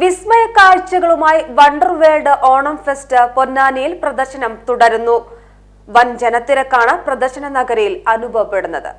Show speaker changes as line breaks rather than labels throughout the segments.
വിസ്മയ കാഴ്ചകളുമായി Wonder World Onam fest പൊന്നാനിയിൽ പ്രദർശനം തുടരുന്നു. വൻ ജനത്തിരക്കാണ് പ്രദർശന നഗരിയിൽ അനുഭവപ്പെടുന്നത്.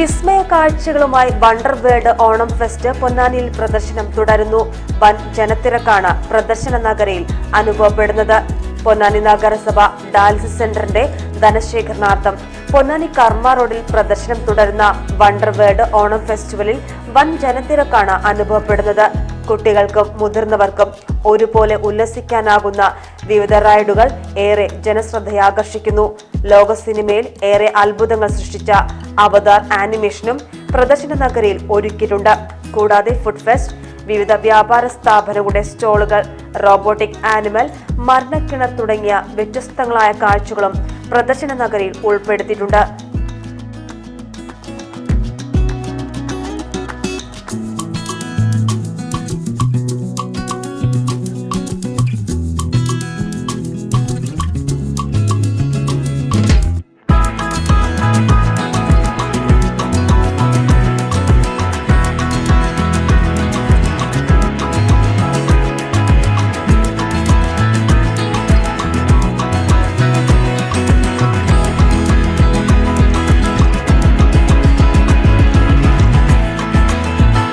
വിസ്മയ കാഴ്ചകളുമായി വണ്ടർ വേൾഡ് ഓണം ഫെസ്റ്റ് പൊന്നാനിയിൽ പ്രദർശനം തുടരുന്നു. വൻ ജനത്തിരക്കാണ് പ്രദർശന നഗരയിൽ അനുഭവപ്പെടുന്നത്. പൊന്നാനി നഗരസഭ ഡയാലിസിസ് സെന്ററിന്റെ ധനശേഖരണാർത്ഥം പൊന്നാനി കർമ്മ റോഡിൽ പ്രദർശനം തുടരുന്ന വണ്ടർ വേൾഡ് ഓണം ഫെസ്റ്റിവലിൽ വൻ ജനത്തിരക്കാണ് അനുഭവപ്പെടുന്നത്. കുട്ടികൾക്കും മുതിർന്നവർക്കും ഒരുപോലെ ഉല്ലസിക്കാനാകുന്ന വിവിധ റൈഡുകൾ ഏറെ ജനശ്രദ്ധയാകർഷിക്കുന്നു. ലോക സിനിമയിൽ ഏറെ അത്ഭുതങ്ങൾ സൃഷ്ടിച്ച അവതാർ ആനിമേഷനും പ്രദർശന നഗരിയിൽ ഒരുക്കിയിട്ടുണ്ട്. കൂടാതെ ഫുഡ് ഫെസ്റ്റ് വിവിധ വ്യാപാര സ്ഥാപനങ്ങളുടെ സ്റ്റോളുകൾ റോബോട്ടിക് ആനിമൽ മരണക്കിണർ തുടങ്ങിയ വ്യത്യസ്തങ്ങളായ കാഴ്ചകളും പ്രദർശന നഗരിയിൽ ഉൾപ്പെടുത്തിയിട്ടുണ്ട്.